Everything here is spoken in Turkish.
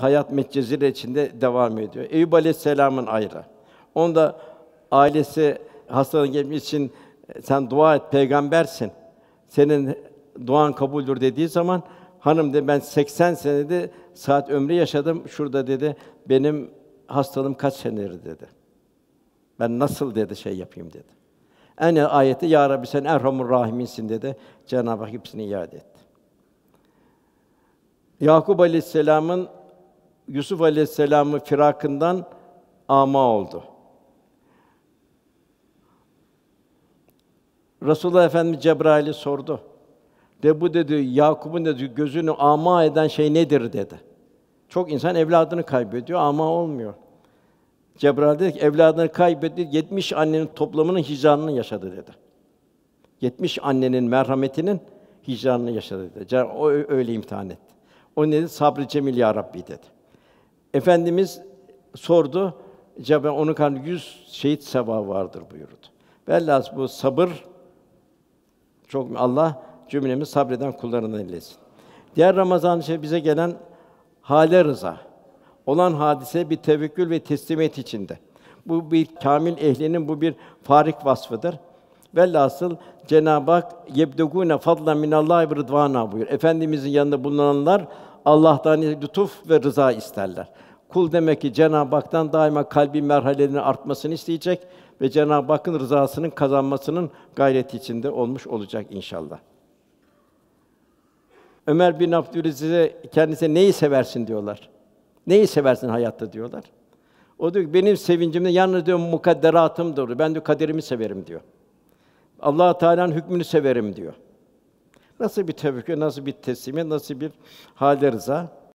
hayat metcezire içinde devam ediyor. Eyüp Aleyhisselam'ın ayrı. Onda ailesi hastalığı gelmiş için sen dua et peygambersin. Senin duan kabuldür dediği zaman hanım de ben 80 senede saat ömrü yaşadım. Şurada dedi benim hastalığım kaç senedir dedi. Ben nasıl dedi şey yapayım dedi. En ayeti ya Rabbi sen Erhamur Rahiminsin dedi. Cenab-ı Hak hepsini iade etti. Yakup Aleyhisselam'ın Yusuf Aleyhisselam'ı firakından ama oldu. Resulullah Efendimiz Cebrail'i sordu. De bu dedi Yakup'un dedi gözünü ama eden şey nedir dedi. Çok insan evladını kaybediyor ama olmuyor. Cebrail dedi ki evladını kaybetti 70 annenin toplamının hicranını yaşadı dedi. 70 annenin merhametinin hicranını yaşadı dedi. O öyle imtihan etti. O dedi? Sabrı cemil ya Rabbi dedi. Efendimiz sordu. Cebrail onun karnı 100 şehit sevabı vardır buyurdu. Velhâsıl bu sabır çok Allah cümlemiz sabreden kullarından eylesin. Diğer Ramazan şey bize gelen hale rıza. Olan hadise bir tevekkül ve teslimiyet içinde. Bu bir kamil ehlinin bu bir farik vasfıdır. Velhasıl Cenab-ı Hak yebdegûne fadlen minallahi ve rıdvana buyur. Efendimizin yanında bulunanlar Allah'tan lütuf ve rıza isterler. Kul demek ki Cenab-ı Hak'tan daima kalbi merhalelerinin artmasını isteyecek ve Cenab-ı Hakk'ın rızasının kazanmasının gayreti içinde olmuş olacak inşallah. Ömer bin Abdülaziz'e kendisine neyi seversin diyorlar. Neyi seversin hayatta diyorlar. O diyor ki benim sevincimde yalnız diyor mukadderatımdır. Ben diyor kaderimi severim diyor. Allah Teala'nın hükmünü severim diyor. Nasıl bir tevekkül, nasıl bir teslimiyet, nasıl bir hâle rıza?